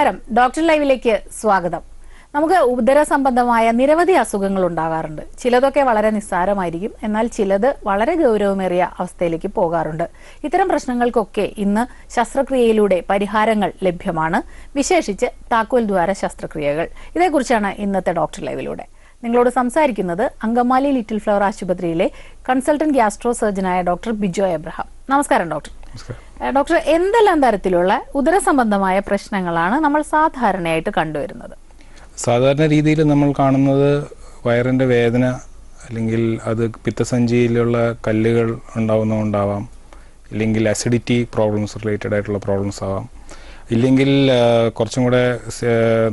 നമസ്കാരം. ഡോക്ടർ ലൈവിലേക്ക് സ്വാഗതം. നമുക്ക് ഉദര സംബന്ധമായ നിരവധി അസുഖങ്ങൾ ഉണ്ടാകാറുണ്ട്. ചിലതൊക്കെ വളരെ നിസ്സാരമായിരിക്കും. എന്നാൽ ചിലത് വളരെ ഗൗരവമേറിയ അവസ്ഥയിലേക്ക് പോകാറുണ്ട്. ഇത്തരം പ്രശ്നങ്ങൾക്കൊക്കെ ഇന്ന് ശസ്ത്രക്രിയയിലൂടെ പരിഹാരങ്ങൾ ലഭ്യമാണ്. വിശേഷിച്ച് താക്കോൽ ദ്വാര ശസ്ത്രക്രിയകൾ. ഇതേക്കുറിച്ചാണ് ഇന്നത്തെ ഡോക്ടർ ലൈവിലൂടെ. നിങ്ങളോട് സംസാരിക്കുന്നത് അങ്കമാലി ലിറ്റിൽ ഫ്ലവർ ആശുപത്രിയിലെ കൺസൾട്ടന്റ് ഗ്യാസ്ട്രോ സർജനായ ഡോക്ടർ ബിജോ എബ്രഹാം. നമസ്കാരം ഡോക്ടർ. ഡോക്ടർ എന്തെല്ലാം തരത്തിലുള്ള ഉദര സംബന്ധമായ പ്രശ്നങ്ങളാണ് നമ്മൾ സാധാരണയായിട്ട് കണ്ടുവരുന്നത്? സാധാരണ രീതിയിൽ നമ്മൾ കാണുന്നത് വയറിന്റെ വേദന അല്ലെങ്കിൽ അത് പിത്തസഞ്ചിയിലുള്ള കല്ലുകൾ ഉണ്ടാവുന്നതുകൊണ്ടാവാം. ഇല്ലെങ്കിൽ അസിഡിറ്റി പ്രോബ്ലംസ് റിലേറ്റഡ് ആയിട്ടുള്ള പ്രോബ്ലംസ് ആവാം. ഇല്ലെങ്കിൽ കുറച്ചും കൂടെ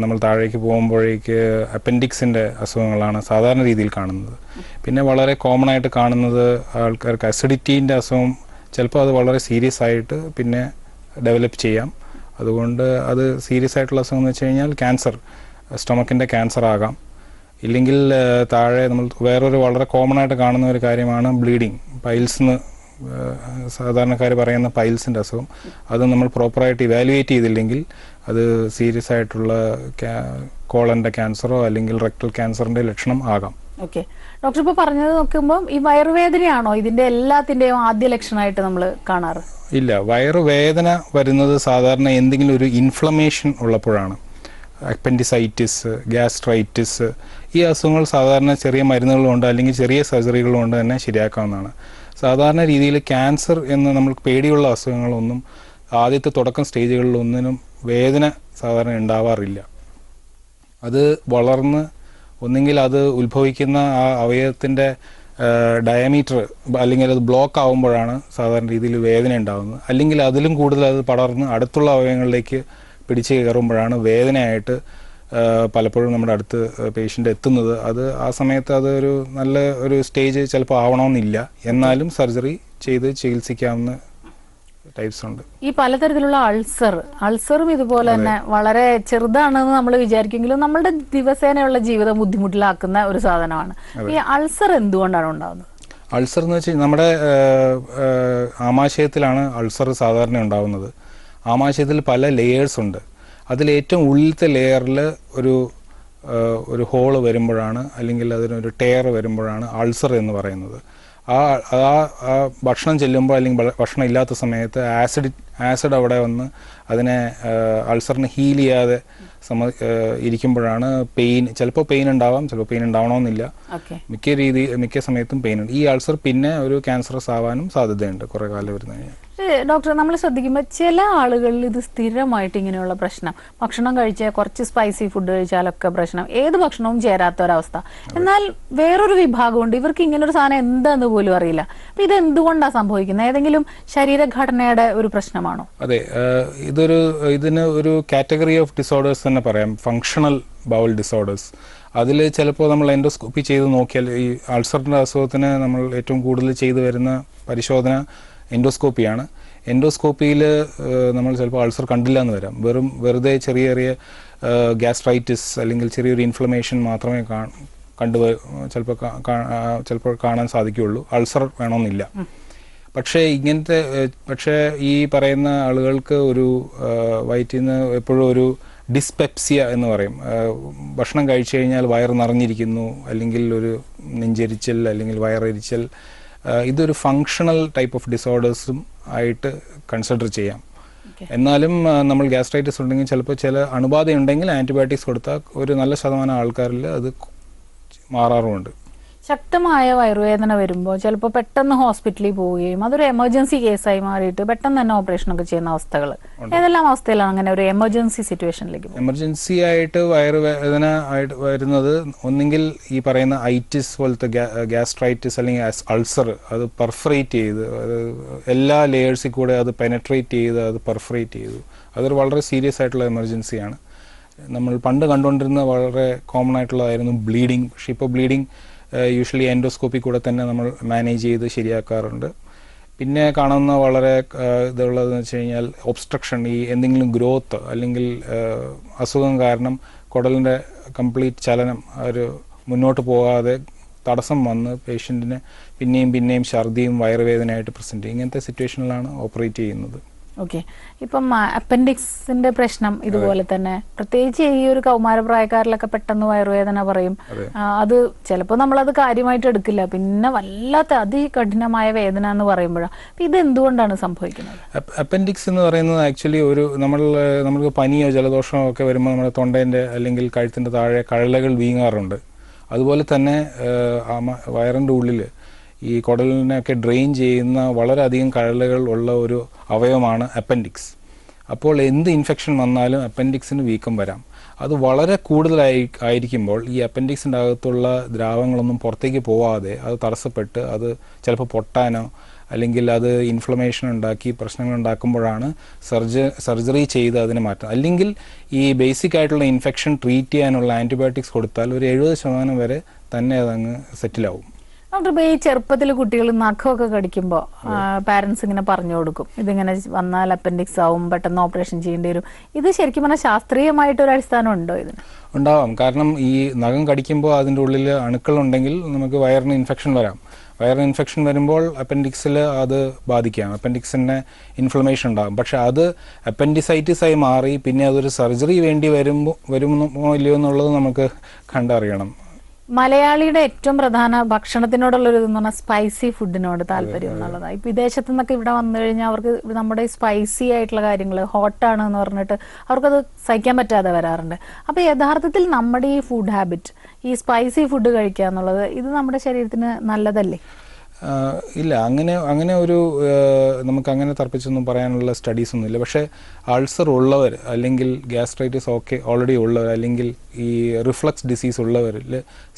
നമ്മൾ താഴേക്ക് പോകുമ്പോഴേക്ക് അപ്പൻഡിക്സിന്റെ അസുഖങ്ങളാണ് സാധാരണ രീതിയിൽ കാണുന്നത്. പിന്നെ വളരെ കോമൺ ആയിട്ട് കാണുന്നത് ആൾക്കാർക്ക് അസിഡിറ്റീന്റെ അസുഖം ചിലപ്പോൾ അത് വളരെ സീരിയസ് ആയിട്ട് പിന്നെ ഡെവലപ്പ് ചെയ്യാം. അതുകൊണ്ട് അത് സീരിയസ് ആയിട്ടുള്ള അസുഖം എന്ന് വെച്ച് കഴിഞ്ഞാൽ ക്യാൻസർ സ്റ്റൊമക്കിന്റെ ക്യാൻസർ ആകാം. ഇല്ലെങ്കിൽ താഴെ നമ്മൾ വേറൊരു വളരെ കോമൺ ആയിട്ട് കാണുന്ന ഒരു കാര്യമാണ് ബ്ലീഡിങ് പൈൽസ് എന്ന് സാധാരണക്കാർ പറയുന്ന പൈൽസിന്റെ അസുഖം. അത് നമ്മൾ പ്രോപ്പറായിട്ട് ഇവാലുവേറ്റ് ചെയ്തില്ലെങ്കിൽ അത് സീരിയസ് ആയിട്ടുള്ള കോളന്റെ ക്യാൻസറോ അല്ലെങ്കിൽ റെക്ടൽ ക്യാൻസറിന്റെ ലക്ഷണം ആകാം. ഓക്കെ ഡോക്ടർ ഇപ്പോൾ പറഞ്ഞത് നോക്കുമ്പോൾ ഈ വയറുവേദനയാണോ ഇതിന്റെ എല്ലാത്തിന്റെയും ആദ്യ ലക്ഷണമായിട്ട് നമ്മൾ കാണാറ്? ഇല്ല വയറുവേദന വരുന്നത് സാധാരണ എന്തെങ്കിലും ഒരു ഇൻഫ്ലമേഷൻ ഉള്ളപ്പോഴാണ്. അപ്പൻഡിസൈറ്റിസ് ഗ്യാസ്ട്രൈറ്റിസ് ഈ അസുഖങ്ങൾ സാധാരണ ചെറിയ മരുന്നുകൾ കൊണ്ട് അല്ലെങ്കിൽ ചെറിയ സർജറികൾ കൊണ്ട് തന്നെ ശരിയാക്കാവുന്നതാണ്. സാധാരണ രീതിയിൽ ക്യാൻസർ എന്ന് നമ്മൾക്ക് പേടിയുള്ള അസുഖങ്ങളൊന്നും ആദ്യത്തെ തുടക്കം സ്റ്റേജുകളിലൊന്നിനും വേദന സാധാരണ ഉണ്ടാവാറില്ല. അത് വളർന്ന് ഒന്നെങ്കിൽ അത് ഉത്ഭവിക്കുന്ന ആ അവയവത്തിന്റെ ഡയമീറ്റർ അല്ലെങ്കിൽ അത് ബ്ലോക്ക് ആവുമ്പോഴാണ് സാധാരണ രീതിയിൽ വേദന ഉണ്ടാകുന്നത് അല്ലെങ്കിൽ അതിലും കൂടുതൽ അത് പടർന്ന് അടുത്തുള്ള അവയവങ്ങളിലേക്ക് പിടിച്ച് കയറുമ്പോഴാണ് വേദനയായിട്ട് പലപ്പോഴും നമ്മുടെ അടുത്ത് പേഷ്യന്റ് എത്തുന്നത്. അത് ആ സമയത്ത് അതൊരു നല്ല ഒരു സ്റ്റേജ് ചിലപ്പോൾ ആവണമെന്നില്ല. എന്നാലും സർജറി ചെയ്ത് ചികിത്സിക്കാവുന്ന ടൈപ്സ് ഉണ്ട്. ഈ പലതരത്തിലുള്ള അൾസർ അൾസറും ഇതുപോലെ തന്നെ വളരെ ചെറുതാണെന്ന് നമ്മൾ വിചാരിക്കുമെങ്കിലും നമ്മളുടെ ദിവസേനയുള്ള ജീവിതം ബുദ്ധിമുട്ടിലാക്കുന്ന ഒരു സാധനമാണ്. ഈ അൾസർ എന്തുകൊണ്ടാണ് ഉണ്ടാകുന്നത് അൾസർ എന്ന് വെച്ചാൽ നമ്മുടെ ആമാശയത്തിലാണ് അൾസർ സാധാരണ ഉണ്ടാകുന്നത് ആമാശയത്തിൽ പല ലെയേഴ്സ് ഉണ്ട്. അതിൽ ഏറ്റവും ഉള്ളിലത്തെ ലെയറിൽ ഒരു ഒരു ഹോൾ വരുമ്പോഴാണ് അല്ലെങ്കിൽ അതിനൊരു ടെയർ വരുമ്പോഴാണ് അൾസർ എന്ന് പറയുന്നത്. ആ ആ ഭക്ഷണം ചെല്ലുമ്പോൾ അല്ലെങ്കിൽ ഭക്ഷണം ഇല്ലാത്ത സമയത്ത് ആസിഡ് ആസിഡ് അവിടെ വന്ന് അതിനെ അൾസറിനെ ഹീൽ ചെയ്യാതെ സമ ആ, ഇരിക്കുമ്പോഴാണ് പെയിൻ. ചിലപ്പോൾ പെയിൻ ഉണ്ടാവാം ചിലപ്പോൾ പെയിൻ ഉണ്ടാവണമെന്നില്ല. മിക്ക രീതി മിക്ക സമയത്തും പെയിൻ ഉണ്ട്. ഈ അൾസർ പിന്നെ ഒരു ക്യാൻസറസ് ആവാനും സാധ്യതയുണ്ട് കുറേ കാലം വരുന്ന ഡോക്ടർ നമ്മൾ ശ്രദ്ധിക്കുമ്പോൾ ചില ആളുകളിൽ ഇത് സ്ഥിരമായിട്ട് ഇങ്ങനെയുള്ള പ്രശ്നം. ഭക്ഷണം കഴിച്ചാൽ കുറച്ച് സ്പൈസി ഫുഡ് കഴിച്ചാലൊക്കെ പ്രശ്നം. ഏത് ഭക്ഷണവും ചേരാത്ത ഒരവസ്ഥ. എന്നാൽ വേറൊരു വിഭാഗമുണ്ട്. ഇവർക്ക് ഇങ്ങനെ ഒരു സാധനം എന്താന്ന് പോലും അറിയില്ല. അപ്പൊ ഇത് എന്തുകൊണ്ടാണ് സംഭവിക്കുന്നത്? ഏതെങ്കിലും ശരീരഘടനയുടെ ഒരു പ്രശ്നമാണോ? അതെ ഇതൊരു ഇതിന് ഒരു കാറ്റഗറി ഓഫ് ഡിസോർഡേഴ്സ് തന്നെ പറയാം ഫങ്ഷണൽ ബൗൾ ഡിസോർഡേഴ്സ് അതിൽ ചിലപ്പോൾ നമ്മൾ എൻഡോസ്കോപ്പി ചെയ്ത് നോക്കിയാൽ ഈ അൾസറിന്റെ അസുഖത്തിന് നമ്മൾ ഏറ്റവും കൂടുതൽ ചെയ്തു വരുന്ന പരിശോധന എൻഡോസ്കോപ്പിയാണ് എൻഡോസ്കോപ്പിയിൽ നമ്മൾ ചിലപ്പോൾ അൾസർ കണ്ടില്ല എന്ന് വരാം. വെറും വെറുതെ ചെറിയ ചെറിയ ഗ്യാസ്ട്രൈറ്റിസ് അല്ലെങ്കിൽ ചെറിയൊരു ഇൻഫ്ലമേഷൻ മാത്രമേ കണ്ടു ചിലപ്പോൾ ചിലപ്പോൾ കാണാൻ സാധിക്കുകയുള്ളൂ. അൾസർ വേണമെന്നില്ല. പക്ഷേ ഇങ്ങനത്തെ പക്ഷേ ഈ പറയുന്ന ആളുകൾക്ക് ഒരു വയറ്റിൽ നിന്ന് എപ്പോഴും ഒരു ഡിസ്പെപ്സിയ എന്ന് പറയും. ഭക്ഷണം കഴിച്ചു കഴിഞ്ഞാൽ വയറ് നിറഞ്ഞിരിക്കുന്നു അല്ലെങ്കിൽ ഒരു നെഞ്ചെരിച്ചൽ അല്ലെങ്കിൽ വയറെരിച്ചൽ. ഇതൊരു ഫങ്ഷണൽ ടൈപ്പ് ഓഫ് ഡിസോർഡേഴ്സും ആയിട്ട് കൺസിഡർ ചെയ്യാം. എന്നാലും നമ്മൾ ഗ്യാസ്ട്രൈറ്റിസ് ഉണ്ടെങ്കിൽ ചിലപ്പോൾ ചില അണുബാധയുണ്ടെങ്കിൽ ആന്റിബയോട്ടിക്സ് കൊടുത്താൽ ഒരു നല്ല ശതമാനം ആൾക്കാരിൽ അത് മാറാറുമുണ്ട്. ശക്തമായ വയറുവേദന വരുമ്പോൾ ചിലപ്പോൾ പെട്ടെന്ന് ഹോസ്പിറ്റലിൽ പോവുകയും അതൊരു എമർജൻസി കേസായി മാറിയിട്ട് പെട്ടെന്ന് തന്നെ ഓപ്പറേഷൻ ഒക്കെ ചെയ്യുന്ന അവസ്ഥകൾ ഏതെല്ലാം അവസ്ഥയിലാണ് അങ്ങനെ ഒരു എമർജൻസി സിറ്റുവേഷനിലേക്ക് എമർജൻസി ആയിട്ട് വയറുവേദന ആയിട്ട് വരുന്നത് ഒന്നെങ്കിൽ ഈ പറയുന്ന ഐറ്റിസ് പോലത്തെ ഗ്യാസ്ട്രൈറ്റിസ് അല്ലെങ്കിൽ അൾസർ അത് പെർഫറേറ്റ് ചെയ്ത് എല്ലാ ലെയേഴ്സിൽ കൂടെ അത് പെനട്രേറ്റ് ചെയ്ത് അത് പെർഫറേറ്റ് ചെയ്തു. അതൊരു വളരെ സീരിയസ് ആയിട്ടുള്ള എമർജൻസിയാണ്. നമ്മൾ പണ്ട് കണ്ടുകൊണ്ടിരുന്ന വളരെ കോമൺ ആയിട്ടുള്ളതായിരുന്നു ബ്ലീഡിങ്. പക്ഷേ ഇപ്പോൾ ബ്ലീഡിങ് യൂഷ്വലി എൻഡോസ്കോപ്പി കൂടെ തന്നെ നമ്മൾ മാനേജ് ചെയ്ത് ശരിയാക്കാറുണ്ട്. പിന്നെ കാണുന്ന വളരെ ഇതുള്ളതെന്ന് വെച്ച് കഴിഞ്ഞാൽ ഒബ്സ്ട്രക്ഷൻ ഈ എന്തെങ്കിലും ഗ്രോത്ത് അല്ലെങ്കിൽ അസുഖം കാരണം കുടലിന്റെ കംപ്ലീറ്റ് ചലനം ഒരു മുന്നോട്ട് പോകാതെ തടസ്സം വന്ന് പേഷ്യന്റിന് പിന്നെയും പിന്നെയും ഛർദിയും വയറുവേദനയായിട്ട് പ്രസന്റ് ചെയ്യും. ഇങ്ങനത്തെ സിറ്റുവേഷനിലാണ് ഓപ്പറേറ്റ് ചെയ്യുന്നത്. ഓക്കെ ഇപ്പം അപ്പൻഡിക്സിന്റെ പ്രശ്നം ഇതുപോലെ തന്നെ. പ്രത്യേകിച്ച് ഈ ഒരു കൗമാരപ്രായക്കാരിലൊക്കെ പെട്ടെന്ന് വയറുവേദന പറയും. അത്. ചിലപ്പോൾ നമ്മളത് കാര്യമായിട്ട് എടുക്കില്ല. പിന്നെ വല്ലാത്ത അതികഠിനമായ വേദന എന്ന് പറയുമ്പോഴാണ് ഇത് എന്തുകൊണ്ടാണ് സംഭവിക്കുന്നത്? അപ്പൻഡിക്സ് എന്ന് പറയുന്നത് ആക്ച്വലി ഒരു നമ്മൾ നമുക്ക് പനിയോ ജലദോഷമോ ഒക്കെ വരുമ്പോൾ നമ്മുടെ തൊണ്ടേന്റെ അല്ലെങ്കിൽ കഴുത്തിന്റെ താഴെ കഴലകൾ വീങ്ങാറുണ്ട്. അതുപോലെ തന്നെ വയറിന്റെ ഉള്ളിൽ ഈ കുടലിനെയൊക്കെ ഡ്രെയിൻ ചെയ്യുന്ന വളരെയധികം കഴലുകൾ ഉള്ള ഒരു അവയവമാണ് അപ്പൻഡിക്സ് അപ്പോൾ എന്ത് ഇൻഫെക്ഷൻ വന്നാലും അപ്പൻഡിക്സിന് വീക്കം വരാം. അത് വളരെ കൂടുതലായി ആയിരിക്കുമ്പോൾ ഈ അപ്പൻഡിക്സിന്റെ അകത്തുള്ള ദ്രാവങ്ങളൊന്നും പുറത്തേക്ക് പോവാതെ അത് തടസ്സപ്പെട്ട് അത് ചിലപ്പോൾ പൊട്ടാനോ അല്ലെങ്കിൽ അത് ഇൻഫ്ലമേഷൻ ഉണ്ടാക്കി പ്രശ്നങ്ങൾ ഉണ്ടാക്കുമ്പോഴാണ് സർജ സർജറി ചെയ്ത് അതിനെ മാറ്റുന്നത്. അല്ലെങ്കിൽ ഈ ബേസിക് ആയിട്ടുള്ള ഇൻഫെക്ഷൻ ട്രീറ്റ് ചെയ്യാനുള്ള ആന്റിബയോട്ടിക്സ് കൊടുത്താൽ ഒരു എഴുപത് ശതമാനം വരെ തന്നെ അതങ്ങ് സെറ്റിലാവും ഈ ചെറുപ്പത്തിൽ കുട്ടികൾ നഖമൊക്കെ കടിക്കുമ്പോൾ പാരന്റ്സ് ഇങ്ങനെ പറഞ്ഞു കൊടുക്കും. ഇതിങ്ങനെ വന്നാൽ അപ്പൻഡിക്സ് ആവും പെട്ടെന്ന് ഓപ്പറേഷൻ ചെയ്യേണ്ടി വരും. ഇത് ശരിക്കും പറഞ്ഞാൽ ശാസ്ത്രീയമായിട്ട് ഒരു അടിസ്ഥാനം ഉണ്ടോ ഇതിന്? ഉണ്ടാവാം. കാരണം ഈ നഖം കടിക്കുമ്പോൾ അതിന്റെ ഉള്ളിൽ അണുക്കൾ ഉണ്ടെങ്കിൽ നമുക്ക് വയറിന് ഇൻഫെക്ഷൻ വരാം. വയറിന് ഇൻഫെക്ഷൻ വരുമ്പോൾ അപ്പൻഡിക്സിൽ അത് ബാധിക്കാം. അപ്പൻഡിക്സിന് ഇൻഫ്ലമേഷൻ ഉണ്ടാകും. പക്ഷെ അത് അപ്പൻഡിസൈറ്റിസ് ആയി മാറി പിന്നെ അതൊരു സർജറി വേണ്ടി വരുമ്പോൾ വരുമോ ഇല്ലയോ എന്നുള്ളത് നമുക്ക് കണ്ടറിയണം. മലയാളിയുടെ ഏറ്റവും പ്രധാന ഭക്ഷണത്തിനോടുള്ള ഒരു ഇതെന്ന് പറഞ്ഞാൽ സ്പൈസി ഫുഡിനോട് താല്പര്യം എന്നുള്ളതാണ് ഇപ്പൊ വിദേശത്തു നിന്നൊക്കെ ഇവിടെ വന്നു കഴിഞ്ഞാൽ അവർക്ക് നമ്മുടെ സ്പൈസി ആയിട്ടുള്ള കാര്യങ്ങൾ ഹോട്ടാണ് എന്ന് പറഞ്ഞിട്ട് അവർക്കത് സഹിക്കാൻ പറ്റാതെ വരാറുണ്ട്. അപ്പൊ യഥാർത്ഥത്തിൽ നമ്മുടെ ഈ ഫുഡ് ഹാബിറ്റ് ഈ സ്പൈസി ഫുഡ് കഴിക്കുക എന്നുള്ളത് ഇത് നമ്മുടെ ശരീരത്തിന് നല്ലതല്ലേ? ഇല്ല അങ്ങനെ അങ്ങനെ ഒരു നമുക്ക് അങ്ങനെ തർപ്പിച്ചൊന്നും പറയാനുള്ള സ്റ്റഡീസ് ഒന്നും ഇല്ല. പക്ഷേ അൾസർ ഉള്ളവർ അല്ലെങ്കിൽ ഗ്യാസ്ട്രൈറ്റിസ് ഓക്കെ ഓൾറെഡി ഉള്ളവർ അല്ലെങ്കിൽ ഈ റിഫ്ലക്സ് ഡിസീസ് ഉള്ളവരിൽ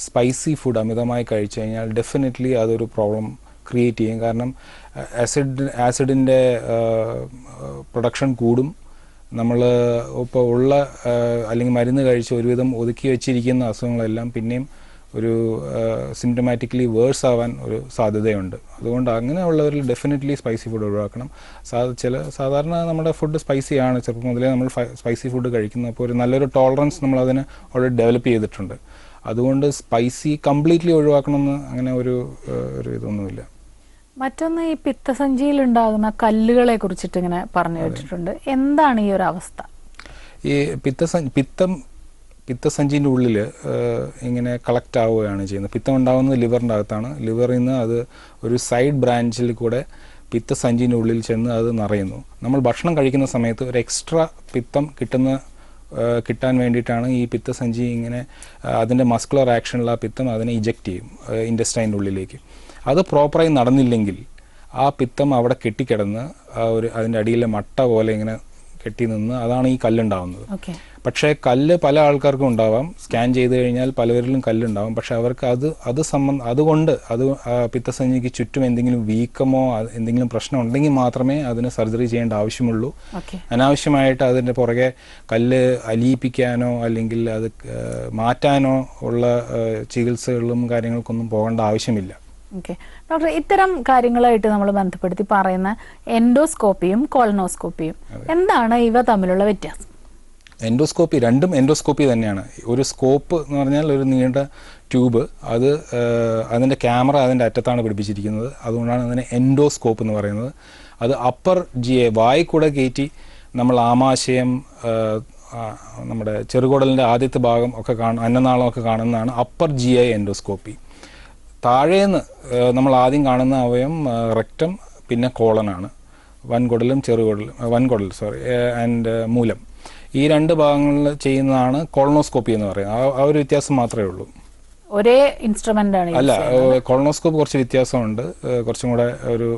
സ്പൈസി ഫുഡ് അമിതമായി കഴിച്ചു കഴിഞ്ഞാൽ ഡെഫിനറ്റ്ലി അതൊരു പ്രോബ്ലം ക്രിയേറ്റ് ചെയ്യും. കാരണം ആസിഡ് ആസിഡിന്റെ പ്രൊഡക്ഷൻ കൂടും. നമ്മൾ ഇപ്പോൾ ഉള്ള അല്ലെങ്കിൽ മരുന്ന് കഴിച്ച് ഒരുവിധം ഒതുക്കി വെച്ചിരിക്കുന്ന അസുഖങ്ങളെല്ലാം പിന്നെയും ഒരു സിംറ്റമാറ്റിക്കലി വേഴ്സ് ആവാൻ ഒരു സാധ്യതയുണ്ട്. അതുകൊണ്ട് അങ്ങനെയുള്ളവരിൽ ഡെഫിനറ്റ്ലി സ്പൈസി ഫുഡ് ഒഴിവാക്കണം. സാ ചില സാധാരണ നമ്മുടെ ഫുഡ് സ്പൈസി ആണ്. ചെറുപ്പം മുതലേ നമ്മൾ സ്പൈസി ഫുഡ് കഴിക്കുന്നത് അപ്പോൾ ഒരു നല്ലൊരു ടോളറൻസ് നമ്മൾ അതിന് ഓൾറെഡി ഡെവലപ്പ് ചെയ്തിട്ടുണ്ട്. അതുകൊണ്ട് സ്പൈസി കംപ്ലീറ്റ്ലി ഒഴിവാക്കണമെന്ന് അങ്ങനെ ഒരു ഒരു ഇതൊന്നുമില്ല. മറ്റൊന്ന് ഈ പിത്തസഞ്ചിയിൽ ഉണ്ടാകുന്ന കല്ലുകളെ കുറിച്ചിട്ട് ഇങ്ങനെ പറഞ്ഞു കേട്ടിട്ടുണ്ട്. എന്താണ് ഈ ഒരു അവസ്ഥ? ഈ പിത്തസ പിത്തം പിത്തസഞ്ചിന്റെ ഉള്ളിൽ ഇങ്ങനെ കളക്റ്റ് ആവുകയാണ് ചെയ്യുന്നത്. പിത്തം ഉണ്ടാകുന്നത് ലിവറിന്റെ അകത്താണ് ലിവറിൽ നിന്ന് അത് ഒരു സൈഡ് ബ്രാഞ്ചിൽ കൂടെ പിത്തസഞ്ചിന്റെ ഉള്ളിൽ ചെന്ന് അത് നിറയുന്നു. നമ്മൾ ഭക്ഷണം കഴിക്കുന്ന സമയത്ത് ഒരു എക്സ്ട്രാ പിത്തം കിട്ടുന്ന കിട്ടാൻ വേണ്ടിയിട്ടാണ് ഈ പിത്തസഞ്ചി ഇങ്ങനെ അതിന്റെ മസ്കുലർ ആക്ഷനുള്ള ആ പിത്തം അതിനെ ഇജക്റ്റ് ചെയ്യും ഇൻഡസ്റ്റൈന്റെ ഉള്ളിലേക്ക്. അത് പ്രോപ്പറായി നടന്നില്ലെങ്കിൽ ആ പിത്തം അവിടെ കെട്ടിക്കിടന്ന് ആ ഒരു അതിന്റെ അടിയിലെ മട്ട പോലെ ഇങ്ങനെ കെട്ടി നിന്ന് അതാണ് ഈ കല്ലുണ്ടാവുന്നത്. പക്ഷേ കല്ല് പല ആൾക്കാർക്കും ഉണ്ടാവാം. സ്കാൻ ചെയ്ത് കഴിഞ്ഞാൽ പലവരിലും കല്ലുണ്ടാവും. പക്ഷെ അവർക്ക് അത് അത് സംബന്ധ അതുകൊണ്ട് അത് പിത്തസഞ്ജിക്ക് പിത്തസഞ്ചിക്ക് ചുറ്റും എന്തെങ്കിലും വീക്കമോ എന്തെങ്കിലും പ്രശ്നം ഉണ്ടെങ്കിൽ മാത്രമേ അതിന് സർജറി ചെയ്യേണ്ട ആവശ്യമുള്ളൂ. അനാവശ്യമായിട്ട് അതിന്റെ പുറകെ കല്ല് അലിയിപ്പിക്കാനോ അല്ലെങ്കിൽ അത് മാറ്റാനോ ഉള്ള ചികിത്സകളും കാര്യങ്ങൾക്കൊന്നും പോകേണ്ട ആവശ്യമില്ല. ഓക്കെ ഡോക്ടർ ഇത്തരം കാര്യങ്ങളായിട്ട് നമ്മൾ ബന്ധപ്പെടുത്തി പറയുന്ന എൻഡോസ്കോപ്പിയും കോളനോസ്കോപ്പിയും എന്താണ് ഇവ തമ്മിലുള്ള വ്യത്യാസം? എൻഡോസ്കോപ്പി രണ്ടും എൻഡോസ്കോപ്പി തന്നെയാണ്. ഒരു സ്കോപ്പ് എന്ന് പറഞ്ഞാൽ ഒരു നീണ്ട ട്യൂബ്. അത് അതിന്റെ ക്യാമറ അതിന്റെ അറ്റത്താണ് പിടിപ്പിച്ചിരിക്കുന്നത്. അതുകൊണ്ടാണ് അതിനെ എൻഡോസ്കോപ്പ് എന്ന് പറയുന്നത്. അത് അപ്പർ ജി എ വായിക്കൂടെ കൂടെ കയറ്റി നമ്മൾ ആമാശയം നമ്മുടെ ചെറുകുടലിന്റെ ആദ്യത്തെ ഭാഗം ഒക്കെ കാണും അന്നനാളം ഒക്കെ കാണുന്നതാണ് അപ്പർ ജി ഐ എൻഡോസ്കോപ്പി. താഴേന്ന് നമ്മൾ ആദ്യം കാണുന്ന അവയം റെക്റ്റം പിന്നെ കോളനാണ്. വൻകുടലും ചെറുകുടലും വൻകുടൽ സോറി ആൻഡ് മൂലം. ഈ രണ്ട് ഭാഗങ്ങളിൽ ചെയ്യുന്നതാണ് കോളനോസ്കോപ്പി എന്ന് പറയുന്നത്. ആ ഒരു വ്യത്യാസം മാത്രമേ ഉള്ളൂ. ഒരേ ഇൻസ്ട്രുമെന്റ് ആണ് അല്ല കോളനോസ്കോപ്പ് കുറച്ച് വ്യത്യാസമുണ്ട്. കുറച്ചും കൂടെ ഒരു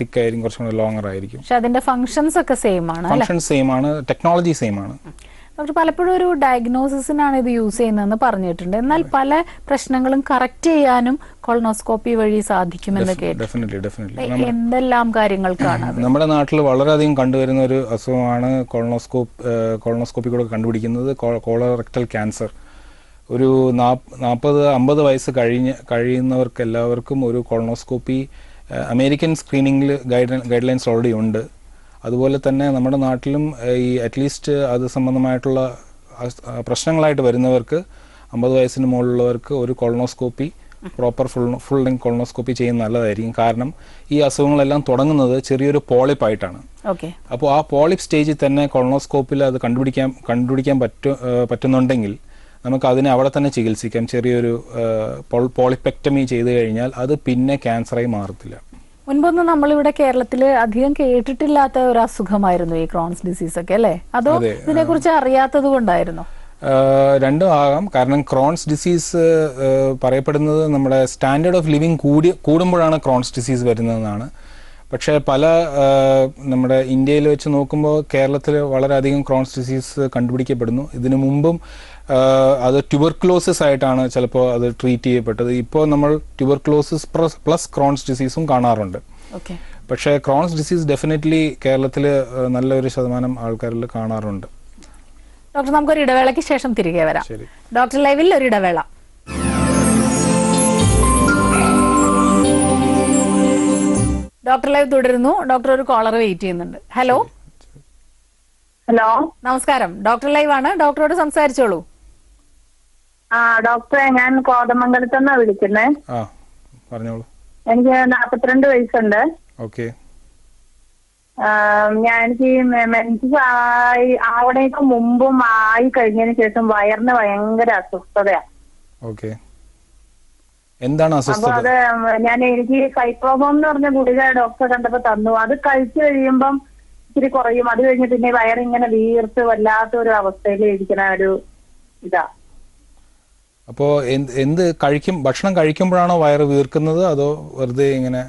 തിക്ക് ആയിരിക്കും കുറച്ചും കൂടെ ലോങ്ങർ ആയിരിക്കും. പക്ഷെ അതിന്റെ ഫങ്ഷൻസ് ഒക്കെ സെയിം ആണ് ഫംഗ്ഷൻ സെയിം ആണ് ടെക്നോളജി സെയിം ആണ്. ഡോക്ടർ പലപ്പോഴും ഒരു ഡയഗ്നോസിസിനാണ് ഇത് യൂസ് ചെയ്യുന്നതെന്ന് പറഞ്ഞിട്ടുണ്ട്. എന്നാൽ പല പ്രശ്നങ്ങളും കറക്റ്റ് ചെയ്യാനും കൊളനോസ്കോപ്പി വഴി സാധിക്കുമെന്ന് കേട്ടു എന്തെല്ലാം കാര്യങ്ങൾക്കാണ് നമ്മുടെ നാട്ടിൽ വളരെയധികം കണ്ടുവരുന്ന ഒരു അസുഖമാണ് കൊളനോസ്കോപ്പ് കൊളനോസ്കോപ്പി കൂടെ കണ്ടുപിടിക്കുന്നത് കോളറക്ടൽ ക്യാൻസർ ഒരു നാൽപ്പത് അമ്പത് വയസ്സ് കഴിഞ്ഞ കഴിയുന്നവർക്ക് എല്ലാവർക്കും ഒരു കൊളനോസ്കോപ്പി അമേരിക്കൻ സ്ക്രീനിങ്ങിൽ ഗൈഡ് ഗൈഡ് ലൈൻസ് ഓൾറെഡി ഉണ്ട്. അതുപോലെ തന്നെ നമ്മുടെ നാട്ടിലും ഈ അറ്റ്ലീസ്റ്റ് അത് സംബന്ധമായിട്ടുള്ള പ്രശ്നങ്ങളായിട്ട് വരുന്നവർക്ക് അമ്പത് വയസ്സിന് മുകളിലുള്ളവർക്ക് ഒരു colonoscopy proper full full length colonoscopy ചെയ്യുന്നത് നല്ലതായിരിക്കും. കാരണം ഈ അസുഖങ്ങളെല്ലാം തുടങ്ങുന്നത് ചെറിയൊരു പോളിപ്പായിട്ടാണ് ഓക്കെ. അപ്പോൾ ആ പോളിപ്പ് സ്റ്റേജിൽ തന്നെ കൊളോണോസ്കോപ്പിൽ അത് കണ്ടുപിടിക്കാൻ കണ്ടുപിടിക്കാൻ പറ്റു പറ്റുന്നുണ്ടെങ്കിൽ നമുക്ക് അതിനെ അവിടെ തന്നെ ചികിത്സിക്കാം. ചെറിയൊരു പോളിപ്പെക്ടമി ചെയ്തു കഴിഞ്ഞാൽ അത് പിന്നെ ക്യാൻസറായി മാറത്തില്ല. മുൻപൊന്നും നമ്മളിവിടെ കേരളത്തിൽ അധികം കേട്ടിട്ടില്ലാത്ത ഒരു അസുഖമായിരുന്നു ഈ ക്രോൺസ് ഡിസീസ് ഒക്കെ അല്ലേ? അതോ ഇതിനെക്കുറിച്ച് അറിയാത്തത് കൊണ്ടായിരുന്നു? രണ്ടും ആകാം. കാരണം ക്രോൺസ് ഡിസീസ് പറയപ്പെടുന്നത് നമ്മുടെ സ്റ്റാൻഡേർഡ് ഓഫ് ലിവിങ് കൂടി കൂടുമ്പോഴാണ് ക്രോൺസ് ഡിസീസ് വരുന്നതെന്നാണ്. പക്ഷേ പല നമ്മുടെ ഇന്ത്യയിൽ വെച്ച് നോക്കുമ്പോൾ കേരളത്തിൽ വളരെയധികം ക്രോൺസ് ഡിസീസ് കണ്ടുപിടിക്കപ്പെടുന്നു. ഇതിനു മുമ്പും അത് ട്യൂബർക്ലോസിസ് ആയിട്ടാണ് ചിലപ്പോൾ അത് ട്രീറ്റ് ചെയ്യപ്പെട്ടത്. ഇപ്പോൾ നമ്മൾ ട്യൂബർക്ലോസിസ് പ്ലസ് ക്രോൺസ് ഡിസീസും കാണാറുണ്ട്. ഓക്കെ പക്ഷേ ക്രോൺസ് ഡിസീസ് ഡെഫിനറ്റ്ലി കേരളത്തിൽ നല്ലൊരു ശതമാനം ആൾക്കാരിൽ കാണാറുണ്ട്. ഡോക്ടർ നമുക്കൊരു ഇടവേളയ്ക്ക് ശേഷം തിരികെ വരാം. ശരി. ഡോക്ടർ ലൈവിൽ ഒരു ഇടവേള. ഡോക്ടർ ലൈവ് തുടരുന്നു. ഡോക്ടർ ഒരു കോളർ വെയിറ്റ് ചെയ്യുന്നുണ്ട്. ഹലോ. ഹലോ. നമസ്കാരം. ഡോക്ടർ ലൈവ് ആണ് ഡോക്ടറോട് സംസാരിച്ചോളൂ. ആ ഡോക്ടറെ ഞാൻ കോതമംഗലത്ത് നിന്നാ വിളിക്കുന്നേ. ആ പറഞ്ഞോളൂ. എനിക്ക് നാപ്പത്തിരണ്ട് വയസ്സുണ്ട്. ഓക്കെ. ഞാൻ എനിക്ക് മെൻസസ് ആയി ആവണേക്ക് മുമ്പും ആയി കഴിഞ്ഞതിന് ശേഷം വയറിന് ഭയങ്കര അസ്വസ്ഥതയാ. ഓക്കെ. എന്താണ് അപ്പൊ അസ്വസ്ഥത? അത് ഞാൻ എനിക്ക് സൈക്ലോമോം എന്ന് പറഞ്ഞ ഗുളിക ഡോക്ടറെ കണ്ടപ്പോ തന്നു. അത് കഴിച്ചു കഴിയുമ്പം ഇച്ചിരി കുറയും. അത് കഴിഞ്ഞ് പിന്നെ വയറിങ്ങനെ വീർത്ത് വല്ലാത്ത ഒരു അവസ്ഥയിൽ ഇരിക്കുന്ന ഒരു ഇതാ. അപ്പോ എന്ത് എന്ത് കഴിക്കും ഭക്ഷണം കഴിക്കുമ്പോഴാണോ വയറ് വീർക്കുന്നത്? അതോ വെറുതെ ഇങ്ങനെ?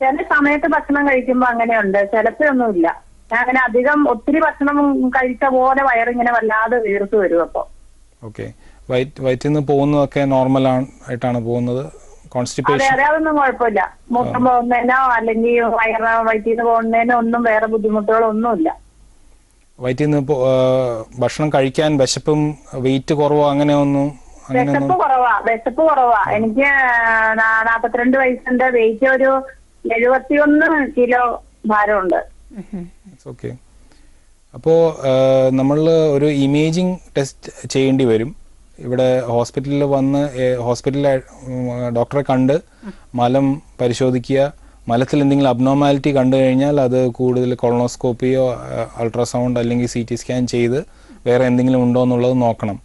ചില സമയത്ത് ഭക്ഷണം കഴിക്കുമ്പോ അങ്ങനെയുണ്ട്. ചിലപ്പോഴൊന്നുമില്ല. ഞാൻ അങ്ങനെ അധികം ഒത്തിരി ഭക്ഷണം കഴിച്ച പോലെ വയറിങ്ങനെ വല്ലാതെ വീർത്ത് വരും അപ്പൊ. ഓക്കെ. വയറ്റ് വയറ്റിൽ നിന്ന് പോകുന്നതൊക്കെ നോർമൽ ആയിട്ടാണ് പോകുന്നത്? അതെ കോൺസ്റ്റിപ്പേഷൻ അതെ. അതൊന്നും കുഴപ്പമില്ല. മൂത്രം പോകുന്നതിനോ അല്ലെങ്കിൽ വയറ് വയറ്റിൽ നിന്ന് പോകുന്നതിനോ ഒന്നും വേറെ ബുദ്ധിമുട്ടുകളൊന്നുമില്ല. വയറ്റിൽ നിന്ന് ഭക്ഷണം കഴിക്കാൻ വിശപ്പും വെയിറ്റ് കുറവോ അങ്ങനെ ഒന്നും വിശപ്പ് കുറവാ വിശപ്പ് കുറവാ. എനിക്ക് നാപ്പത്തിരണ്ട് വയസ്സുണ്ട് വെയിറ്റ് ഒരു എഴുപത്തിയൊന്ന് കിലോ ഭാരമുണ്ട്. ഓക്കെ അപ്പോൾ നമ്മൾ ഒരു ഇമേജിംഗ് ടെസ്റ്റ് ചെയ്യേണ്ടി വരും. ഇവിടെ ഹോസ്പിറ്റലിൽ വന്ന് ഹോസ്പിറ്റലിൽ ഡോക്ടറെ കണ്ട് മലം പരിശോധിക്കുക. മലത്തിൽ എന്തെങ്കിലും അബ്നോമാലിറ്റി കണ്ടു കഴിഞ്ഞാൽ അത് കൂടുതൽ കൊളോണോസ്കോപ്പിയോ അൾട്രാസൗണ്ട് അല്ലെങ്കിൽ സി ടി സ്കാൻ ചെയ്ത് വേറെ എന്തെങ്കിലും ഉണ്ടോ എന്നുള്ളത് നോക്കണം.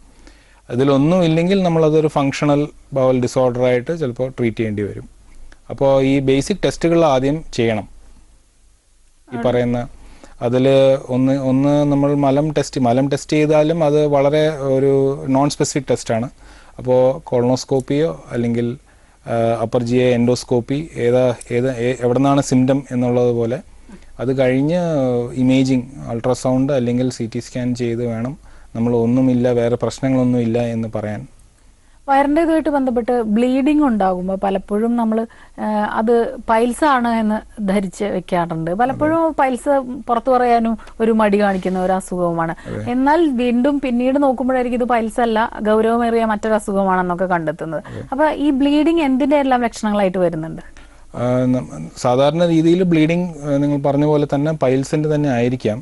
അതിലൊന്നും ഇല്ലെങ്കിൽ നമ്മളതൊരു ഫങ്ഷണൽ ബവൽ ഡിസോർഡർ ആയിട്ട് ചിലപ്പോൾ ട്രീറ്റ് ചെയ്യേണ്ടി വരും. അപ്പോൾ ഈ ബേസിക് ടെസ്റ്റുകൾ ആദ്യം ചെയ്യണം. ഈ പറയുന്ന അതിൽ ഒന്ന് ഒന്ന് നമ്മൾ മലം ടെസ്റ്റ് മലം ടെസ്റ്റ് ചെയ്താലും അത് വളരെ ഒരു നോൺ സ്പെസിഫിക് ടെസ്റ്റാണ് അപ്പോൾ കോളനോസ്കോപ്പിയോ അല്ലെങ്കിൽ അപ്പർ ജി എ എൻഡോസ്കോപ്പി ഏതാ ഏത് എവിടെ നിന്നാണ് സിംറ്റം എന്നുള്ളത് പോലെ അത് കഴിഞ്ഞ് ഇമേജിങ് അൾട്രാസൗണ്ട് അല്ലെങ്കിൽ സി ടി സ്കാൻ ചെയ്ത് വേണം നമ്മൾ ഒന്നുമില്ല വേറെ പ്രശ്നങ്ങളൊന്നുമില്ല എന്ന് പറയാൻ. വയറിന്റെ ഇതുമായിട്ട് ബന്ധപ്പെട്ട് ബ്ലീഡിംഗ് ഉണ്ടാകുമ്പോൾ പലപ്പോഴും നമ്മൾ അത് പൈൽസ് ആണ് എന്ന് ധരിച്ച് വെക്കാറുണ്ട്. പലപ്പോഴും പൈൽസ് പുറത്തു പറയാനും ഒരു മടി കാണിക്കുന്ന ഒരു അസുഖവുമാണ്. എന്നാൽ വീണ്ടും പിന്നീട് നോക്കുമ്പോഴായിരിക്കും ഇത് പൈൽസ് അല്ല ഗൗരവമേറിയ മറ്റൊരു അസുഖമാണെന്നൊക്കെ കണ്ടെത്തുന്നത്. അപ്പൊ ഈ ബ്ലീഡിംഗ് എന്തിന്റെ എല്ലാം ലക്ഷണങ്ങളായിട്ട് വരുന്നുണ്ട്? സാധാരണ രീതിയിൽ ബ്ലീഡിങ് നിങ്ങൾ പറഞ്ഞ പോലെ തന്നെ പൈൽസിന്റെ തന്നെ ആയിരിക്കാം.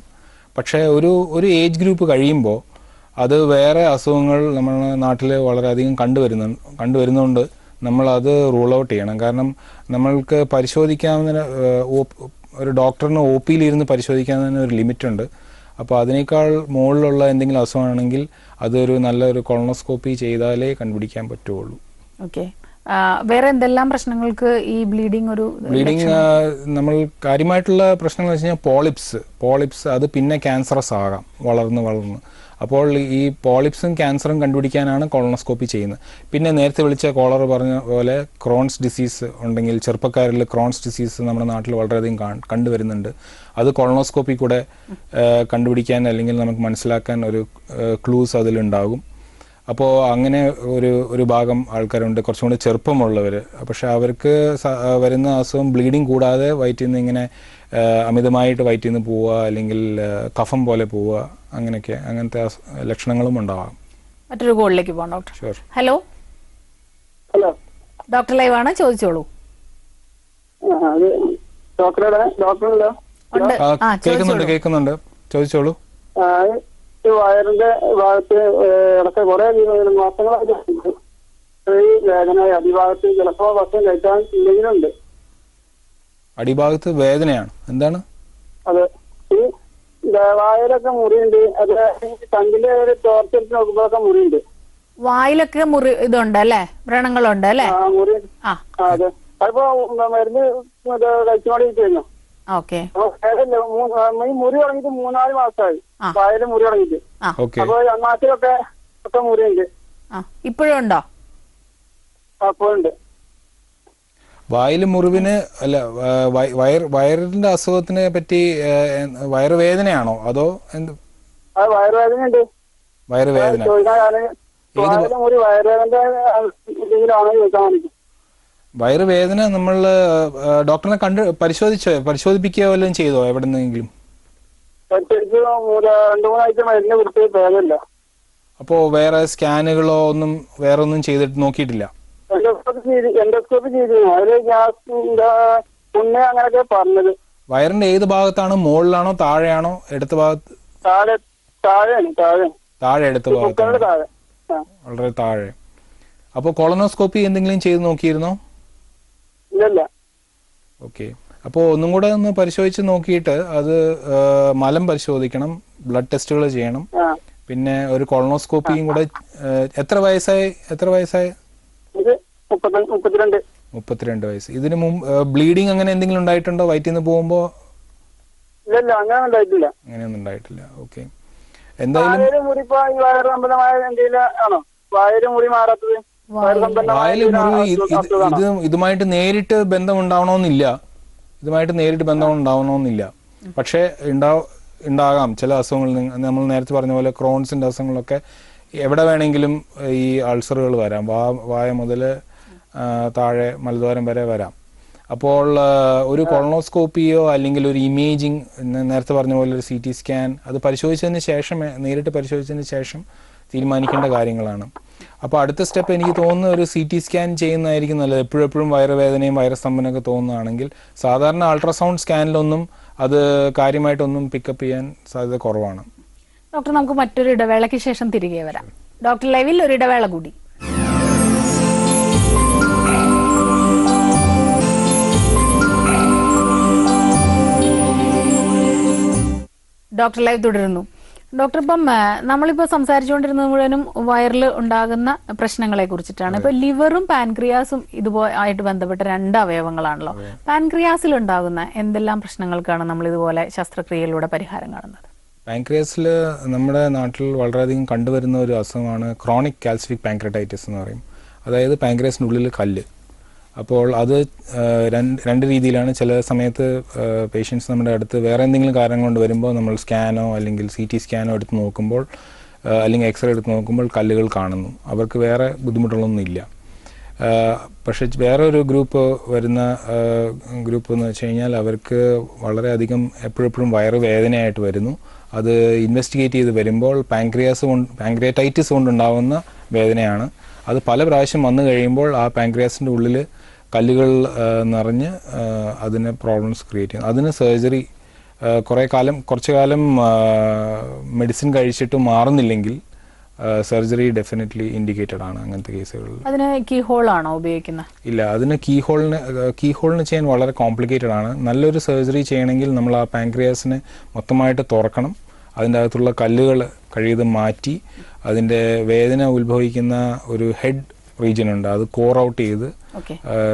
പക്ഷേ ഒരു ഒരു ഏജ് ഗ്രൂപ്പ് കഴിയുമ്പോൾ അത് വേറെ അസുഖങ്ങൾ നമ്മൾ നാട്ടിൽ വളരെയധികം കണ്ടുവരുന്നു കണ്ടുവരുന്നുണ്ട്. നമ്മളത് റൂൾ ഔട്ട് ചെയ്യണം. കാരണം നമ്മൾക്ക് പരിശോധിക്കാവുന്ന ഒരു ഡോക്ടറിന് ഒ പിയിലിരുന്ന് പരിശോധിക്കാവുന്ന ഒരു ലിമിറ്റുണ്ട്. അപ്പോൾ അതിനേക്കാൾ മുകളിലുള്ള എന്തെങ്കിലും അസുഖമാണെങ്കിൽ അതൊരു നല്ലൊരു കൊളോണോസ്കോപ്പി ചെയ്താലേ കണ്ടുപിടിക്കാൻ പറ്റുള്ളൂ. ഓക്കെ. വേറെ എന്തെല്ലാം പ്രശ്നങ്ങൾക്ക് ഈ ബ്ലീഡിംഗ് ഒരു ബ്ലീഡിങ് നമ്മൾ കാര്യമായിട്ടുള്ള പ്രശ്നങ്ങൾ വെച്ച് കഴിഞ്ഞാൽ പോളിപ്സ് പോളിപ്സ് അത് പിന്നെ ക്യാൻസറസ് ആകാം വളർന്ന് വളർന്ന്. അപ്പോൾ ഈ പോളിപ്സും ക്യാൻസറും കണ്ടുപിടിക്കാനാണ് കോളോണോസ്കോപ്പി ചെയ്യുന്നത്. പിന്നെ നേരത്തെ വിളിച്ച കോളർ പറഞ്ഞ പോലെ ക്രോൺസ് ഡിസീസ് ഉണ്ടെങ്കിൽ ചെറുപ്പക്കാരിൽ ക്രോൺസ് ഡിസീസ് നമ്മുടെ നാട്ടിൽ വളരെയധികം കണ്ടുവരുന്നുണ്ട്. അത് കൊളോണോസ്കോപ്പി കൂടെ കണ്ടുപിടിക്കാൻ അല്ലെങ്കിൽ നമുക്ക് മനസ്സിലാക്കാൻ ഒരു ക്ലൂസ് അതിലുണ്ടാകും. അപ്പോൾ അങ്ങനെ ഒരു ഒരു ഭാഗം ആൾക്കാരുണ്ട്. കുറച്ചും കൂടി ചെറുപ്പമുള്ളവർ പക്ഷെ അവർക്ക് വരുന്ന അസുഖം ബ്ലീഡിങ് കൂടാതെ വയറ്റിൽ നിന്ന് ഇങ്ങനെ അമിതമായിട്ട് വയറ്റിൽ നിന്ന് പോവുക അല്ലെങ്കിൽ കഫം പോലെ പോവുക അങ്ങനെയൊക്കെ അങ്ങനത്തെ ലക്ഷണങ്ങളും ഉണ്ടാവാം. മറ്റൊരു കോളിലേക്ക് പോകാം doctor. Hello? Hello. Doctor live ആണ് ചോദിച്ചോളൂ കേൾക്കുന്നുണ്ട് ചോദിച്ചോളൂ. കേൾക്കുന്നുണ്ട്. ചോദിച്ചോളൂ. ഈ വയറിന്റെ ഭാഗത്ത് ഇടയ്ക്ക് കുറെ അധികം മാസങ്ങളായിട്ട് ഈ വേദന അടിഭാഗത്ത് ചിലപ്പോ ഭക്ഷണം കഴിക്കാൻ അടിഭാഗത്ത് വേദനയാണ്. എന്താണ്? അതെ. ഈ വായലൊക്കെ മുറിയുണ്ട്. അത് ഈ തണ്ടിന്റെ ഒരു തോർത്തെടുത്ത് നോക്കുമ്പോഴൊക്കെ മുറിയുണ്ട്. വായിലൊക്കെ മുറി ഇതുണ്ട് അല്ലേ? വ്രണങ്ങളുണ്ട് അല്ലേ? ആ മുറി. ആ. ആ, അതെ. അതിപ്പോ മരുന്ന് ഇത് കഴിച്ചുകൊണ്ടിരിക്കുന്നു ഓക്കെ. അപ്പൊ ഈ മുറി തുടങ്ങിയിട്ട് മൂന്നാൽ മാസമായി. ആ. വായല മുറി തുടങ്ങിയിട്ട്. അപ്പൊ ഒക്കെ മുറിയുണ്ട്. ഇപ്പോഴും ഉണ്ട്. വായിൽ മുറിവിന് അല്ല വയർ വയറിന്റെ അസുഖത്തിനെ പറ്റി വയറുവേദനയാണോ? അതോ എന്ത്? വയറുവേദന. വയറുവേദന നമ്മൾ ഡോക്ടറിനെ കണ്ട് പരിശോധിച്ചോ പരിശോധിപ്പിക്കുകയോ വല്ലതും ചെയ്തോ എവിടെന്നെങ്കിലും? അപ്പോ വേറെ സ്കാനുകളോ ഒന്നും വേറെ ഒന്നും ചെയ്തിട്ട് നോക്കിയിട്ടില്ല? എൻഡോസ്കോപ്പി ചെയ്ത് എൻഡോസ്കോപ്പി ചെയ്തിരുന്നു അതിൽ ഗ്യാസ് മുന്നേ അങ്ങനെയൊക്കെ പറഞ്ഞത്. വയറിന്റെ ഏത് ഭാഗത്താണ്? മുകളിലാണോ താഴെയാണോ? എടുത്ത ഭാഗത്ത് താഴെ താഴെയാണ് താഴെ. താഴെ എടുത്ത ഭാഗത്താണ്. താഴെ. വളരെ താഴെ. അപ്പോൾ കൊളനോസ്കോപ്പി എന്തെങ്കിലും ചെയ്ത് നോക്കിയിരുന്നോ? ഇല്ലല്ല. ഓക്കെ. അപ്പോൾ ഒന്നും കൂടെ ഒന്ന് പരിശോധിച്ച് നോക്കിയിട്ട് അത് മലം പരിശോധിക്കണം. ബ്ലഡ് ടെസ്റ്റുകൾ ചെയ്യണം. പിന്നെ ഒരു കൊളനോസ്കോപ്പിയും കൂടെ എത്ര വയസ്സായി എത്ര വയസ്സായി? മുപ്പത്തിരണ്ട് മുപ്പത്തിരണ്ട്. വയസ്സ്. ഇതിന് മുമ്പ് ബ്ലീഡിംഗ് അങ്ങനെ എന്തെങ്കിലും ഉണ്ടായിട്ടുണ്ടോ? വയറ്റിൽ നിന്ന് പോകുമ്പോ? ഇല്ലല്ല അങ്ങനെ ഉണ്ടായിട്ടില്ല. അങ്ങനെയൊന്നും ഉണ്ടായിട്ടില്ല. ഓക്കെ. എന്തായാലും വായൽ മുറി വയറ് സംബന്ധമായ എന്തെങ്കിലും ആണോ? വായൽ മുറി മാറാത്തത്? വയറ് മുറിവ് ഇത് ഇതുമായിട്ട് നേരിട്ട് ബന്ധം ഉണ്ടാവണമെന്നില്ല ഇതുമായിട്ട് നേരിട്ട് ബന്ധം ഉണ്ടാവണമെന്നില്ല പക്ഷേ ഉണ്ടാവും ഉണ്ടാകാം ചില അസുഖങ്ങൾ. നമ്മൾ നേരത്തെ പറഞ്ഞ പോലെ ക്രോൺസിന്റെ അസുഖങ്ങളൊക്കെ എവിടെ വേണമെങ്കിലും ഈ അൾസറുകൾ വരാം. വായ മുതൽ താഴെ മലദ്വാരം വരെ വരാം. അപ്പോൾ ഒരു കൊളോസ്കോപ്പിയോ അല്ലെങ്കിൽ ഒരു ഇമേജിങ് നേരത്തെ പറഞ്ഞ പോലെ ഒരു സി ടി സ്കാൻ അത് പരിശോധിച്ചതിന് ശേഷം നേരിട്ട് പരിശോധിച്ചതിന് ശേഷം തീരുമാനിക്കേണ്ട കാര്യങ്ങളാണ്. അപ്പോൾ അടുത്ത സ്റ്റെപ്പ് എനിക്ക് തോന്നുന്ന ഒരു സി ടി സ്കാൻ ചെയ്യുന്നതായിരിക്കും നല്ലത്. എപ്പോഴെപ്പോഴും വയറുവേദനയും വയറസ്തംഭനമൊക്കെ തോന്നുകയാണെങ്കിൽ സാധാരണ അൾട്രാസൗണ്ട് സ്കാനിലൊന്നും അത് കാര്യമായിട്ടൊന്നും പിക്കപ്പ് ചെയ്യാൻ സാധ്യത കുറവാണ്. ഡോക്ടർ നമുക്ക് മറ്റൊരു ഇടവേളയ്ക്ക് ശേഷം തിരികെ വരാം. ഡോക്ടർ ലൈവിൽ ഒരു ഇടവേള കൂടി. ഡോക്ടർ ലൈവ് തുടരുന്നു. ഡോക്ടർ ഇപ്പം നമ്മളിപ്പോൾ നമ്മളിപ്പോ സംസാരിച്ചുകൊണ്ടിരുന്നത് മുഴുവനും വയറിൽ ഉണ്ടാകുന്ന പ്രശ്നങ്ങളെ കുറിച്ചിട്ടാണ്. ഇപ്പൊ ലിവറും പാൻക്രിയാസും ഇതുപോലെ ആയിട്ട് ബന്ധപ്പെട്ട രണ്ട് അവയവങ്ങളാണല്ലോ. പാൻക്രിയാസിൽ ഉണ്ടാകുന്ന എന്തെല്ലാം പ്രശ്നങ്ങൾക്കാണ് നമ്മൾ ഇതുപോലെ ശസ്ത്രക്രിയയിലൂടെ പരിഹാരം കാണുന്നത്? പാൻക്രിയാസിൽ നമ്മുടെ നാട്ടിൽ വളരെയധികം കണ്ടുവരുന്ന ഒരു അസുഖമാണ് ക്രോണിക് കാൽസിഫിക് പാൻക്രറ്റൈറ്റിസ് എന്ന് പറയും. അതായത് പാൻക്രിയാസിനുള്ളിൽ കല്ല്. അപ്പോൾ അത് രണ്ട് രണ്ട് രീതിയിലാണ്. ചില സമയത്ത് പേഷ്യൻസ് നമ്മുടെ അടുത്ത് വേറെ എന്തെങ്കിലും കാരണം കൊണ്ട് വരുമ്പോൾ നമ്മൾ സ്കാനോ അല്ലെങ്കിൽ സി ടി സ്കാനോ എടുത്ത് നോക്കുമ്പോൾ അല്ലെങ്കിൽ എക്സ്റേ എടുത്ത് നോക്കുമ്പോൾ കല്ലുകൾ കാണുന്നു. അവർക്ക് വേറെ ബുദ്ധിമുട്ടുകളൊന്നും ഇല്ല. വേറൊരു പക്ഷെ വേറെ ഒരു ഗ്രൂപ്പ് വരുന്ന ഗ്രൂപ്പ് എന്ന് വെച്ച് കഴിഞ്ഞാൽ അവർക്ക് വളരെയധികം എപ്പോഴെപ്പോഴും വയറ് വേദനയായിട്ട് വരുന്നു. അത് ഇൻവെസ്റ്റിഗേറ്റ് ചെയ്ത് വരുമ്പോൾ പാങ്ക്രിയാസ് കൊണ്ട് പാങ്ക്രിയാറ്റൈറ്റിസ് കൊണ്ടുണ്ടാവുന്ന വേദനയാണ്. അത് പല പ്രാവശ്യം വന്നു കഴിയുമ്പോൾ ആ പാങ്ക്രിയാസിന്റെ ഉള്ളിൽ കല്ലുകൾ നിറഞ്ഞ് അതിന് പ്രോബ്ലംസ് ക്രിയേറ്റ് ചെയ്യുന്നു. അതിന് സർജറി കുറേ കാലം കുറച്ച് കാലം മെഡിസിൻ കഴിച്ചിട്ട് മാറുന്നില്ലെങ്കിൽ സർജറി ഡെഫിനറ്റ്ലി ഇൻഡിക്കേറ്റഡ് ആണ് അങ്ങനത്തെ കേസുകളിൽ അതിന് കീ ഹോൾ ആണോ ഉപയോഗിക്കുന്നത് ഇല്ല അതിന് കീ ഹോളിന് കീ ഹോളിന് ചെയ്യാൻ വളരെ കോംപ്ലിക്കേറ്റഡ് ആണ്. നല്ലൊരു സർജറി ചെയ്യണമെങ്കിൽ നമ്മൾ ആ പാൻക്രിയാസിനെ മൊത്തമായിട്ട് തുറക്കണം. അതിന്റെ അകത്തുള്ള കല്ലുകൾ കഴിയതും മാറ്റി അതിന്റെ വേദന ഉത്ഭവിക്കുന്ന ഒരു ഹെഡ് റീജിയൻ ഉണ്ട്. അത് കോർ ഔട്ട് ചെയ്ത്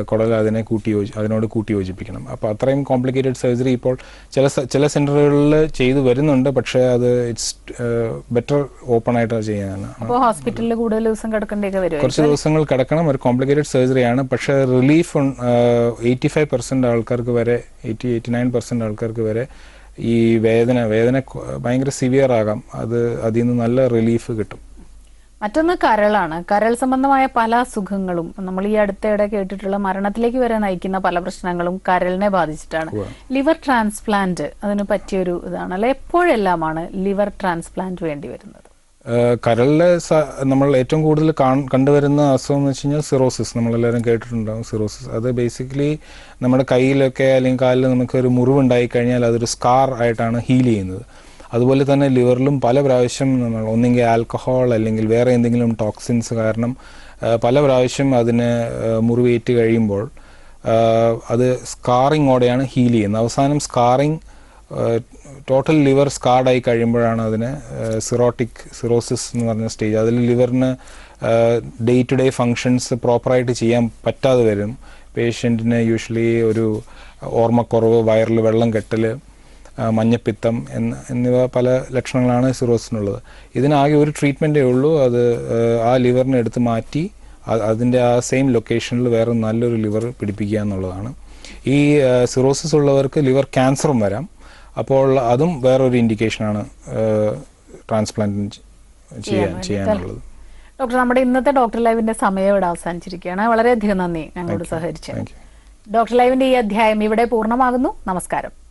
കുടൽ അതിനെ കൂട്ടി യോജി അതിനോട് കൂട്ടി യോജിപ്പിക്കണം. അപ്പോൾ അത്രയും കോംപ്ലിക്കേറ്റഡ് സർജറി ഇപ്പോൾ ചില ചില സെന്ററുകളിൽ ചെയ്തു വരുന്നുണ്ട് പക്ഷേ അത് ഇറ്റ്സ് ബെറ്റർ ഓപ്പൺ ആയിട്ട് ചെയ്യാനാണ്. ഹോസ്പിറ്റലിൽ കൂടുതൽ ദിവസം കിടക്കേണ്ടിയൊക്കെ വരുമോ കുറച്ച് ദിവസങ്ങൾ കിടക്കണം ഒരു കോംപ്ലിക്കേറ്റഡ് സർജറിയാണ് പക്ഷേ റിലീഫ് എയ്റ്റി ഫൈവ് പെർസെന്റ് ആൾക്കാർക്ക് വരെ എയ്റ്റി എയ്റ്റി നയൻ പെർസെന്റ് ആൾക്കാർക്ക് വരെ ഈ വേദന വേദന ഭയങ്കര സിവിയർ ആകാം. അത് അതിൽ നിന്ന് നല്ല റിലീഫ് കിട്ടും. മറ്റൊന്ന് കരളാണ്. കരൾ സംബന്ധമായ പല അസുഖങ്ങളും നമ്മൾ ഈ അടുത്തിടെ കേട്ടിട്ടുള്ള മരണത്തിലേക്ക് വരെ നയിക്കുന്ന പല പ്രശ്നങ്ങളും കരളിനെ ബാധിച്ചിട്ടാണ്. ലിവർ ട്രാൻസ്പ്ലാന്റ് അതിന് പറ്റിയൊരു ഇതാണ്. അല്ലെ എപ്പോഴെല്ലാമാണ് ലിവർ ട്രാൻസ്പ്ലാന്റ് വേണ്ടി വരുന്നത്? കരളിലെ നമ്മൾ ഏറ്റവും കൂടുതൽ കണ്ടുവരുന്ന അസുഖം എന്ന് വെച്ച് കഴിഞ്ഞാൽ സിറോസിസ്. നമ്മളെല്ലാവരും കേട്ടിട്ടുണ്ടാവും സിറോസിസ്. അത് ബേസിക്കലി നമ്മുടെ കയ്യിലൊക്കെ അല്ലെങ്കിൽ കാലിൽ നമുക്ക് ഒരു മുറിവുണ്ടായി കഴിഞ്ഞാൽ അതൊരു സ്കാർ ആയിട്ടാണ് ഹീൽ ചെയ്യുന്നത്. അതുപോലെ തന്നെ ലിവറിലും പല പ്രാവശ്യം നമ്മൾ ഒന്നെങ്കിൽ ആൽക്കഹോൾ അല്ലെങ്കിൽ വേറെ എന്തെങ്കിലും ടോക്സിൻസ് കാരണം പല പ്രാവശ്യം അതിന് മുറിവേറ്റ് കഴിയുമ്പോൾ അത് സ്കാറിങ്ങോടെയാണ് ഹീൽ ചെയ്യുന്നത്. അവസാനം സ്കാറിങ് ടോട്ടൽ ലിവർ സ്കാർഡായി കഴിയുമ്പോഴാണ് അതിന് സിറോട്ടിക് സിറോസിസ് എന്ന് പറഞ്ഞ സ്റ്റേജ്. അതിൽ ലിവറിന് ഡേ ടു ഡേ ഫങ്ഷൻസ് പ്രോപ്പറായിട്ട് ചെയ്യാൻ പറ്റാതെ വരും. പേഷ്യന്റിന് യൂഷ്വലി ഒരു ഓർമ്മക്കുറവ് വയറിൽ വെള്ളം കെട്ടൽ മഞ്ഞപ്പിത്തം എന്ന എന്നിവ പല ലക്ഷണങ്ങളാണ് സിറോസിനുള്ളത് ഇതിനാകെ ഒരു ട്രീറ്റ്മെന്റേ ഉള്ളൂ. അത് ആ, ലിവറിനെ എടുത്ത് മാറ്റി അതിന്റെ ആ സെയിം ലൊക്കേഷനിൽ വേറെ നല്ലൊരു ലിവർ പിടിപ്പിക്കുക എന്നുള്ളതാണ്. ഈ സിറോസിസ് ഉള്ളവർക്ക് ലിവർ ക്യാൻസറും വരാം. അപ്പോൾ അതും വേറൊരു ഇൻഡിക്കേഷനാണ് ട്രാൻസ്പ്ലാന്റ് ചെയ്യാൻ ചെയ്യാനുള്ളത്. ഡോക്ടർ നമ്മുടെ ഇന്നത്തെ ഡോക്ടർ ലൈവിന്റെ സമയം ഇവിടെ അവസാനിച്ചിരിക്കുകയാണ് വളരെയധികം നന്ദി ഞങ്ങളോട് സഹകരിച്ചു ഡോക്ടർ ലൈവിന്റെ ഈ അധ്യായം ഇവിടെ പൂർണമാകുന്നു. നമസ്കാരം.